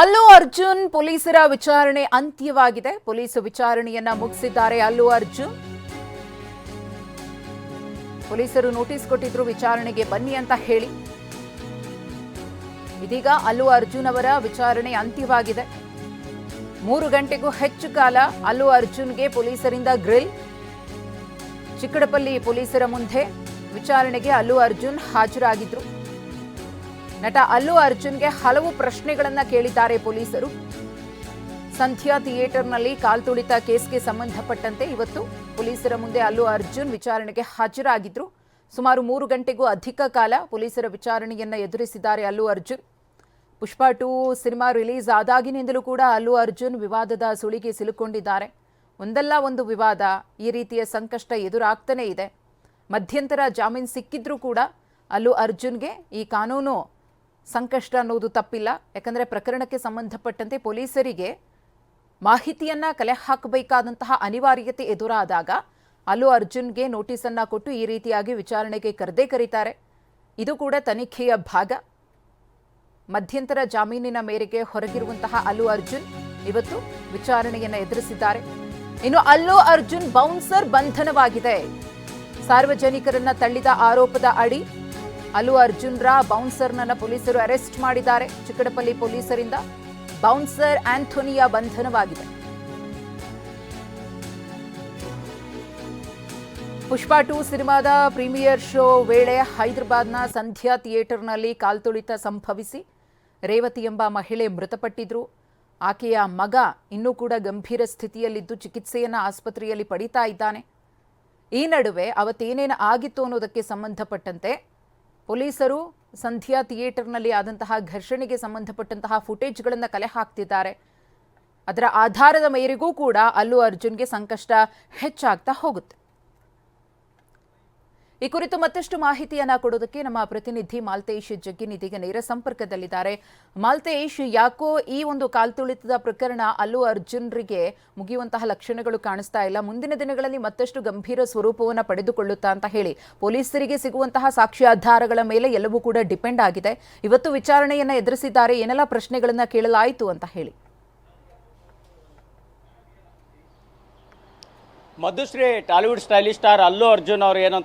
ಅಲ್ಲು ಅರ್ಜುನ್ ಪೊಲೀಸರ ವಿಚಾರಣೆ ಅಂತ್ಯವಾಗಿದೆ. ಪೊಲೀಸ್ ವಿಚಾರಣೆಯನ್ನ ಮುಗಿಸಿದ್ದಾರೆ. ಅಲ್ಲು ಅರ್ಜುನ್. ಪೊಲೀಸರು ನೋಟಿಸ್ ಕೊಟ್ಟಿದ್ರು ವಿಚಾರಣೆಗೆ ಬನ್ನಿ ಅಂತ ಹೇಳಿ. ಇದೀಗ ಅಲ್ಲು ಅರ್ಜುನ್ ಅವರ ವಿಚಾರಣೆ ಅಂತ್ಯವಾಗಿದೆ. ಮೂರು ಗಂಟೆಗೂ ಹೆಚ್ಚು ಕಾಲ ಅಲ್ಲು ಅರ್ಜುನ್ಗೆ ಪೊಲೀಸರಿಂದ ಗ್ರಿಲ್. ಚಿಕ್ಕಡಪಲ್ಲಿ ಪೊಲೀಸರ ಮುಂದೆ ವಿಚಾರಣೆಗೆ ಅಲ್ಲು ಅರ್ಜುನ್ ಹಾಜರಾಗಿದ್ರು. ನಟ ಅಲ್ಲು ಅರ್ಜುನ್ಗೆ ಹಲವು ಪ್ರಶ್ನೆಗಳನ್ನ ಕೇಳಿದ್ದಾರೆ ಪೊಲೀಸರು. ಸಂಧ್ಯಾ ಥಿಯೇಟರ್ನಲ್ಲಿ ಕಾಲ್ತುಳಿತ ಕೇಸ್ಗೆ ಸಂಬಂಧಪಟ್ಟಂತೆ ಇವತ್ತು ಪೊಲೀಸರ ಮುಂದೆ ಅಲ್ಲು ಅರ್ಜುನ್ ವಿಚಾರಣೆಗೆ ಹಾಜರಾಗಿದ್ರು. ಸುಮಾರು ಮೂರು ಗಂಟೆಗೂ ಅಧಿಕ ಕಾಲ ಪೊಲೀಸರ ವಿಚಾರಣೆಯನ್ನ ಎದುರಿಸಿದ್ದಾರೆ Allu Arjun. Pushpa two cinema release ಆದಾಗಿನಿಂದಲೂ ಕೂಡ ಅಲ್ಲು ಅರ್ಜುನ್ ವಿವಾದದ ಸುಳಿಗೆ ಸಿಲುಕೊಂಡಿದ್ದಾರೆ. ಒಂದಲ್ಲ ಒಂದು ವಿವಾದ ಈ ರೀತಿಯ ಸಂಕಷ್ಟ ಎದುರಾಗ್ತಾನೇ ಇದೆ. ಮಧ್ಯಂತರ ಜಾಮೀನು ಸಿಕ್ಕಿದ್ರೂ ಕೂಡ ಅಲ್ಲು ಅರ್ಜುನ್ಗೆ ಈ ಕಾನೂನು ಸಂಕಷ್ಟ ಅನ್ನೋದು ತಪ್ಪಿಲ್ಲ. ಯಾಕಂದರೆ ಪ್ರಕರಣಕ್ಕೆ ಸಂಬಂಧಪಟ್ಟಂತೆ ಪೊಲೀಸರಿಗೆ ಮಾಹಿತಿಯನ್ನು ಕಲೆ ಹಾಕಬೇಕಾದಂತಹ ಅನಿವಾರ್ಯತೆ ಎದುರಾದಾಗ ಅಲ್ಲು ಅರ್ಜುನ್ಗೆ ನೋಟಿಸನ್ನು ಕೊಟ್ಟು ಈ ರೀತಿಯಾಗಿ ವಿಚಾರಣೆಗೆ ಕರೆದೇ ಕರೀತಾರೆ. ಇದು ಕೂಡ ತನಿಖೆಯ ಭಾಗ. ಮಧ್ಯಂತರ ಜಾಮೀನಿನ ಮೇರೆಗೆ ಹೊರಗಿರುವಂತಹ ಅಲ್ಲು ಅರ್ಜುನ್ ಇವತ್ತು ವಿಚಾರಣೆಯನ್ನು ಎದುರಿಸಿದ್ದಾರೆ. ಇನ್ನು ಅಲ್ಲು ಅರ್ಜುನ್ ಬೌನ್ಸರ್ ಬಂಧನವಾಗಿದೆ. ಸಾರ್ವಜನಿಕರನ್ನ ತಳ್ಳಿದ ಆರೋಪದ ಅಡಿ ಅಲ್ಲು ಅರ್ಜುನ್ರ ಬೌನ್ಸರ್ನನ್ನ ಪೊಲೀಸರು ಅರೆಸ್ಟ್ ಮಾಡಿದ್ದಾರೆ. ಚಿಕ್ಕಡಪಲ್ಲಿ ಪೊಲೀಸರಿಂದ ಬೌನ್ಸರ್ ಆಂಥೋನಿಯ ಬಂಧನವಾಗಿದೆ. ಪುಷ್ಪಾ ಟು ಸಿನಿಮಾದ ಪ್ರೀಮಿಯರ್ ಶೋ ವೇಳೆ ಹೈದರಾಬಾದ್ನ ಸಂಧ್ಯಾ ಥಿಯೇಟರ್ನಲ್ಲಿ ಕಾಲ್ತುಳಿತ ಸಂಭವಿಸಿ ರೇವತಿ ಎಂಬ ಮಹಿಳೆ ಮೃತಪಟ್ಟಿದ್ರು. ಆಕೆಯ ಮಗ ಇನ್ನೂ ಕೂಡ ಗಂಭೀರ ಸ್ಥಿತಿಯಲ್ಲಿದ್ದು ಚಿಕಿತ್ಸೆಯನ್ನು ಆಸ್ಪತ್ರೆಯಲ್ಲಿ ಪಡಿತಾ ಇದ್ದಾನೆ. ಈ ನಡುವೆ ಅವತ್ತೇನೇನು ಆಗಿತ್ತು ಅನ್ನೋದಕ್ಕೆ ಸಂಬಂಧಪಟ್ಟಂತೆ ಪೊಲೀಸರು ಸಂಧ್ಯಾ ಥಿಯೇಟರ್ನಲ್ಲಿ ಆದಂತಹ ಘರ್ಷಣೆಗೆ ಸಂಬಂಧಪಟ್ಟಂತಹ ಫುಟೇಜ್ಗಳನ್ನು ಕಲೆ ಹಾಕ್ತಿದ್ದಾರೆ. ಅದರ ಆಧಾರದ ಮೇರೆಗೂ ಕೂಡ ಅಲ್ಲು ಅರ್ಜುನ್ಗೆ ಸಂಕಷ್ಟ ಹೆಚ್ಚಾಗ್ತಾ ಹೋಗುತ್ತೆ. ಈ ಕುರಿತು ಮತ್ತಷ್ಟು ಮಾಹಿತಿಯನ್ನ ಕೊಡೋದಕ್ಕೆ ನಮ್ಮ ಪ್ರತಿನಿಧಿ ಮಾಲ್ತೇಶ್ ಜಗ್ಗಿ ಇದೀಗ ನೇರ ಸಂಪರ್ಕದಲ್ಲಿದ್ದಾರೆ. ಮಾಲ್ತೇಶ್, ಯಾಕೋ ಈ ಒಂದು ಕಾಲ್ತುಳಿತದ ಪ್ರಕರಣ ಅಲ್ಲು ಅರ್ಜುನ್ರಿಗೆ ಮುಗಿಯುವಂತಹ ಲಕ್ಷಣಗಳು ಕಾಣಿಸ್ತಾ ಇಲ್ಲ. ಮುಂದಿನ ದಿನಗಳಲ್ಲಿ ಮತ್ತಷ್ಟು ಗಂಭೀರ ಸ್ವರೂಪವನ್ನು ಪಡೆದುಕೊಳ್ಳುತ್ತಾ ಅಂತ ಹೇಳಿ ಪೊಲೀಸರಿಗೆ ಸಿಗುವಂತಹ ಸಾಕ್ಷ್ಯಾಧಾರಗಳ ಮೇಲೆ ಎಲ್ಲವೂ ಕೂಡ ಡಿಪೆಂಡ್ ಆಗಿದೆ. ಇವತ್ತು ವಿಚಾರಣೆಯನ್ನ ಎದುರಿಸಿದ್ದಾರೆ. ಏನೆಲ್ಲ ಪ್ರಶ್ನೆಗಳನ್ನ ಕೇಳಲಾಯಿತು ಅಂತ ಹೇಳಿ. Madhushree Tollywood stylish star Allu Arjun ಅವರು ಏನು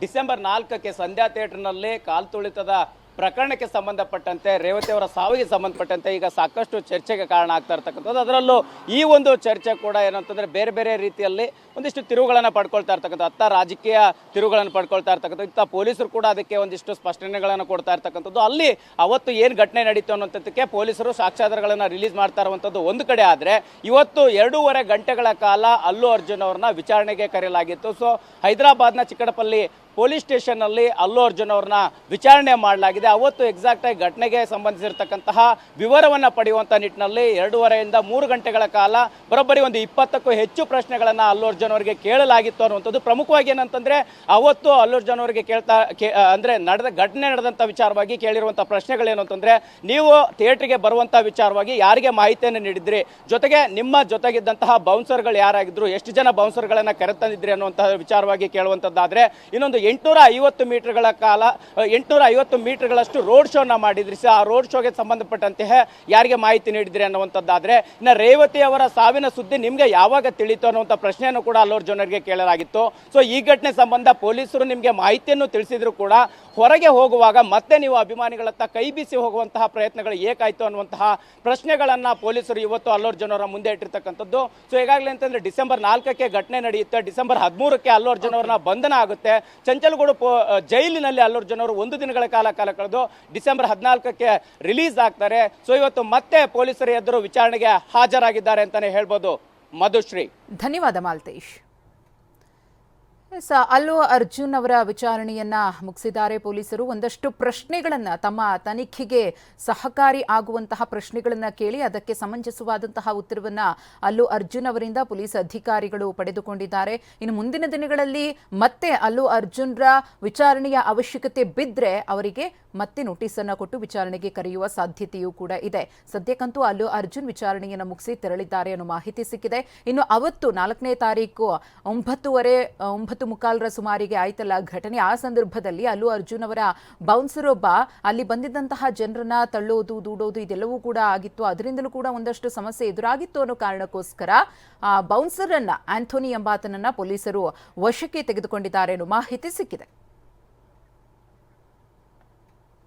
ಡಿಸೆಂಬರ್ ನಾಲ್ಕಕ್ಕೆ ಸಂಧ್ಯಾ ಥಿಯೇಟರ್ನಲ್ಲಿ ಕಾಲ್ತುಳಿತದ ಪ್ರಕರಣಕ್ಕೆ ಸಂಬಂಧಪಟ್ಟಂತೆ, ರೇವತಿ ಅವರ ಸಾವಿಗೆ ಸಂಬಂಧಪಟ್ಟಂತೆ ಈಗ ಸಾಕಷ್ಟು ಚರ್ಚೆಗೆ ಕಾರಣ ಆಗ್ತಾ ಇರ್ತಕ್ಕಂಥದ್ದು. ಅದರಲ್ಲೂ ಈ ಒಂದು ಚರ್ಚೆ ಕೂಡ ಏನಂತಂದ್ರೆ ಬೇರೆ ಬೇರೆ ರೀತಿಯಲ್ಲಿ ಒಂದಿಷ್ಟು ತಿರುವುಗಳನ್ನು ಪಡ್ಕೊಳ್ತಾ ಇರ್ತಕ್ಕಂಥ ಅತ್ತ ರಾಜಕೀಯ ತಿರುವುಗಳನ್ನು ಪಡ್ಕೊಳ್ತಾ ಇರ್ತಕ್ಕಂಥದ್ದು. ಇತ್ತ ಪೊಲೀಸರು ಕೂಡ ಅದಕ್ಕೆ ಒಂದಿಷ್ಟು ಸ್ಪಷ್ಟನೆಗಳನ್ನು ಕೊಡ್ತಾ ಇರ್ತಕ್ಕಂಥದ್ದು. ಅಲ್ಲಿ ಅವತ್ತು ಏನು ಘಟನೆ ನಡೀತು ಅನ್ನೋಂಥದ್ದಕ್ಕೆ ಪೊಲೀಸರು ಸಾಕ್ಷ್ಯಾಧಾರಗಳನ್ನು ರಿಲೀಸ್ ಮಾಡ್ತಾ ಇರುವಂಥದ್ದು ಒಂದು ಕಡೆ ಆದರೆ, ಇವತ್ತು ಎರಡೂವರೆ ಗಂಟೆಗಳ ಕಾಲ ಅಲ್ಲು ಅರ್ಜುನ್ ಅವ್ರನ್ನ ವಿಚಾರಣೆಗೆ ಕರೆಯಲಾಗಿತ್ತು. ಸೊ, ಹೈದರಾಬಾದ್ನ ಚಿಕ್ಕಡಪಲ್ಲಿ ಪೊಲೀಸ್ ಸ್ಟೇಷನ್ನಲ್ಲಿ ಅಲ್ಲು ಅರ್ಜುನ್ ಅವ್ರನ್ನ ವಿಚಾರಣೆ ಮಾಡಲಾಗಿದೆ. ಅವತ್ತು ಎಕ್ಸಾಕ್ಟ್ ಆಗಿ ಘಟನೆಗೆ ಸಂಬಂಧಿಸಿರ್ತಕ್ಕಂತಹ ವಿವರವನ್ನ ಪಡೆಯುವಂತ ನಿಟ್ಟಿನಲ್ಲಿ ಎರಡೂವರೆಯಿಂದ ಮೂರು ಗಂಟೆಗಳ ಕಾಲ ಬರೋಬ್ಬರಿ ಒಂದು ಇಪ್ಪತ್ತಕ್ಕೂ ಹೆಚ್ಚು ಪ್ರಶ್ನೆಗಳನ್ನ ಅಲ್ಲು ಅರ್ಜುನ್ ಅವರಿಗೆ ಕೇಳಲಾಗಿತ್ತು ಅನ್ನುವಂಥದ್ದು ಪ್ರಮುಖವಾಗಿ ಏನಂತಂದ್ರೆ ಅವತ್ತು ಅಲ್ಲು ಅರ್ಜುನ್ ಅವರಿಗೆ ಕೇಳ್ತಾ, ಕೇ- ಅಂದ್ರೆ ನಡೆದ, ಘಟನೆ ನಡೆದಂತ ವಿಚಾರವಾಗಿ ಕೇಳಿರುವಂತಹ ಪ್ರಶ್ನೆಗಳೇನು ಅಂತಂದ್ರೆ ನೀವು ಥಿಯೇಟರ್ಗೆ ಬರುವಂತಹ ವಿಚಾರವಾಗಿ ಯಾರಿಗೆ ಮಾಹಿತಿಯನ್ನು ನೀಡಿದ್ರಿ? ಜೊತೆಗೆ ನಿಮ್ಮ ಜೊತೆಗಿದ್ದಂತಹ ಬೌನ್ಸರ್ಗಳು ಯಾರಾಗಿದ್ರು? ಎಷ್ಟು ಜನ ಬೌನ್ಸರ್ಗಳನ್ನ ಕರೆತಂದಿದ್ರಿ ಅನ್ನುವಂತಹ ವಿಚಾರವಾಗಿ ಕೇಳುವಂತದ್ದಾದ್ರೆ ಇನ್ನೊಂದು ಎಂಟುನೂರ ಐವತ್ತು ಮೀಟರ್ಗಳ ಕಾಲ ಎಂಟುನೂರ ಐವತ್ತು ಮೀಟರ್ಗಳಷ್ಟು ರೋಡ್ ಶೋನ ಮಾಡಿದ್ರಿ ಸರ್. ಆ ರೋಡ್ ಶೋಗೆ ಸಂಬಂಧಪಟ್ಟಂತೆ ಯಾರಿಗೆ ಮಾಹಿತಿ ನೀಡಿದ್ರಿ ಅನ್ನುವಂಥದ್ದಾದ್ರೆ, ಇನ್ನು ರೇವತಿ ಅವರ ಸಾವಿನ ಸುದ್ದಿ ನಿಮ್ಗೆ ಯಾವಾಗ ತಿಳಿತು ಅನ್ನುವಂಥ ಪ್ರಶ್ನೆಯನ್ನು ಕೂಡ ಅಲ್ಲೋರ್ ಜನರಿಗೆ ಕೇಳಲಾಗಿತ್ತು. ಸೊ ಈ ಘಟನೆ ಸಂಬಂಧ ಪೊಲೀಸರು ನಿಮಗೆ ಮಾಹಿತಿಯನ್ನು ತಿಳಿಸಿದ್ರು ಕೂಡ ಹೊರಗೆ ಹೋಗುವಾಗ ಮತ್ತೆ ನೀವು ಅಭಿಮಾನಿಗಳತ್ತ ಕೈ ಬೀಸಿ ಹೋಗುವಂತಹ ಪ್ರಯತ್ನಗಳು ಏಕಾಯ್ತು ಅನ್ನುವಂತಹ ಪ್ರಶ್ನೆಗಳನ್ನ ಪೊಲೀಸರು ಇವತ್ತು ಅಲ್ಲೋರ್ ಜನರ ಮುಂದೆ ಇಟ್ಟಿರ್ತಕ್ಕಂಥದ್ದು. ಸೊ ಈಗಾಗಲೇ ಅಂತಂದ್ರೆ ಡಿಸೆಂಬರ್ ನಾಲ್ಕಕ್ಕೆ ಘಟನೆ ನಡೆಯುತ್ತೆ. ಡಿಸೆಂಬರ್ ಹದಿಮೂರಕ್ಕೆ ಅಲ್ಲೂರು ಜನರನ್ನ ಬಂಧನ ಆಗುತ್ತೆ. ಚಂಚಲಗೋಡು ಜೈಲಿನಲ್ಲಿ ಅಲ್ಲೂರು ಜನರು ಒಂದು ದಿನಗಳ ಕಾಲ ಕಾಲ ಕಳೆದು ಡಿಸೆಂಬರ್ ಹದಿನಾಲ್ಕಕ್ಕೆ ರಿಲೀಸ್ ಆಗ್ತಾರೆ. ಸೊ ಇವತ್ತು ಮತ್ತೆ ಪೊಲೀಸರ ಎದುರು ವಿಚಾರಣೆಗೆ ಹಾಜರಾಗಿದ್ದಾರೆ ಅಂತಾನೆ ಹೇಳ್ಬೋದು. ಮಧುಶ್ರೀ. ಧನ್ಯವಾದ ಮಾಲ್ತೇಶ್. ಅಲ್ಲು ಅರ್ಜುನ್ ಅವರ ವಿಚಾರಣೆಯನ್ನ ಮುಗಿಸಿದ್ದಾರೆ ಪೊಲೀಸರು. ಒಂದಷ್ಟು ಪ್ರಶ್ನೆಗಳನ್ನ ತಮ್ಮ ತನಿಖೆಗೆ ಸಹಕಾರಿ ಆಗುವಂತಹ ಪ್ರಶ್ನೆಗಳನ್ನ ಕೇಳಿ ಅದಕ್ಕೆ ಸಮಂಜಸವಾದಂತಹ ಉತ್ತರವನ್ನ ಅಲ್ಲು ಅರ್ಜುನ್ ಅವರಿಂದ ಪೊಲೀಸ್ ಅಧಿಕಾರಿಗಳು ಪಡೆದುಕೊಂಡಿದ್ದಾರೆ. ಇನ್ನು ಮುಂದಿನ ದಿನಗಳಲ್ಲಿ ಮತ್ತೆ ಅಲ್ಲು ಅರ್ಜುನ್ರ ವಿಚಾರಣೆಯ ಅವಶ್ಯಕತೆ ಬಿದ್ದರೆ ಅವರಿಗೆ ಮತ್ತೆ ನೋಟಿಸ್ ಅನ್ನ ಕೊಟ್ಟು ವಿಚಾರಣೆಗೆ ಕರೆಯುವ ಸಾಧ್ಯತೆಯೂ ಕೂಡ ಇದೆ. ಸದ್ಯಕ್ಕಂತೂ ಅಲ್ಲು ಅರ್ಜುನ್ ವಿಚಾರಣೆಯನ್ನು ಮುಗಿಸಿ ತೆರಳಿದ್ದಾರೆ ಅನ್ನೋ ಮಾಹಿತಿ ಸಿಕ್ಕಿದೆ. ಇನ್ನು ಅವತ್ತು ನಾಲ್ಕನೇ ತಾರೀಕು ಒಂಬತ್ತುವರೆ, ಒಂಬತ್ತು ಒಂಬತ್ತು ಮುಕ್ಕಾಲರ ಸುಮಾರಿಗೆ ಆಯ್ತಲ್ಲ. ಘಟನೆ ಆ ಸಂದರ್ಭದಲ್ಲಿ ಅಲ್ಲು ಅರ್ಜುನ್ ಅವರ ಬೌನ್ಸರ್ ಒಬ್ಬ ಅಲ್ಲಿ ಬಂದಿದ್ದಂತಹ ಜನರನ್ನ ತಳ್ಳೋದು, ದೂಡೋದು ಇದೆಲ್ಲವೂ ಕೂಡ ಆಗಿತ್ತು. ಅದರಿಂದಲೂ ಕೂಡ ಒಂದಷ್ಟು ಸಮಸ್ಯೆ ಎದುರಾಗಿತ್ತು ಅನ್ನೋ ಕಾರಣಕ್ಕೋಸ್ಕರ ಆ ಬೌನ್ಸರ್ ಅನ್ನ, ಆಂಥೋನಿ ಎಂಬಾತನನ್ನ ಪೊಲೀಸರು ವಶಕ್ಕೆ ತೆಗೆದುಕೊಂಡಿದ್ದಾರೆ ಅನ್ನೋ ಮಾಹಿತಿ ಸಿಕ್ಕಿದೆ.